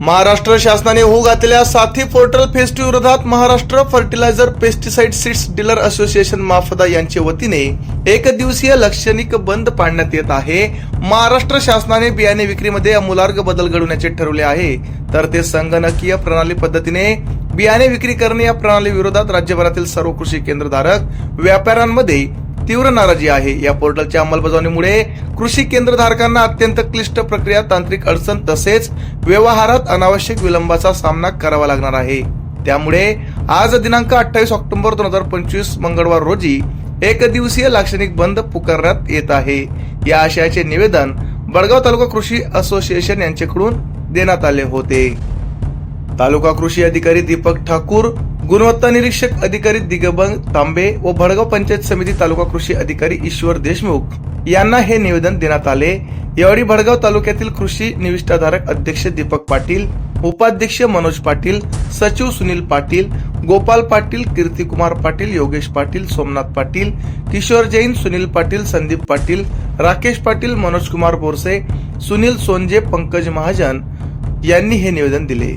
महाराष्ट्र शासनाने होऊ घातलेल्या साथी पोर्टल फेस्टी विरोधात Maharashtra fertiliser pesticide seeds dealer association MAFDA यांच्या वतीने एक दिवसीय लक्षणिक बंद पाडण्यात येत आहे. महाराष्ट्र शासनाने बियाणे विक्रीमध्ये अमूलार्ग बदल घडवण्याचे ठरवले आहे. तर ते संगणकीय प्रणाली पद्धतीने बियाणे विक्री करणे या प्रणाली विरोधात राज्यभरातील सर्व कृषी केंद्रधारक व्यापाऱ्यांमध्ये तीव्र नाराजी आहे. या पोर्टलच्या अंमलबजावणीमुळे कृषी केंद्रधारकांना अत्यंत क्लिष्ट प्रक्रिया तांत्रिक अडचण तसेच व्यवहारात अनावश्यक विलंबाचा सामना करावा लागणार आहे. त्यामुळे आज दिनांक अठ्ठावीस ऑक्टोबर दोन हजार पंचवीस मंगळवार रोजी एक दिवसीय लाक्षणिक बंद पुकारण्यात येत आहे. या आशयाचे निवेदन बडगाव तालुका कृषी असोसिएशन यांच्याकडून देण्यात आले होते. तालुका कृषी अधिकारी दीपक ठाकूर गुणवत्ता निरीक्षक अधिकारी दिगंबर तांबे व भडगाव पंचायत समिती तालुका कृषी अधिकारी ईश्वर देशमुख यांना हे निवेदन देण्यात आले. यावेळी भडगाव तालुक्यातील कृषी निविष्ठाधारक अध्यक्ष दीपक पाटील उपाध्यक्ष मनोज पाटील सचिव सुनील पाटील गोपाल पाटील कीर्तिकुमार पाटील योगेश पाटील सोमनाथ पाटील किशोर जैन सुनील पाटील संदीप पाटील राकेश पाटील मनोज कुमार बोरसे सुनील सोनजे पंकज महाजन यांनी हे निवेदन दिले.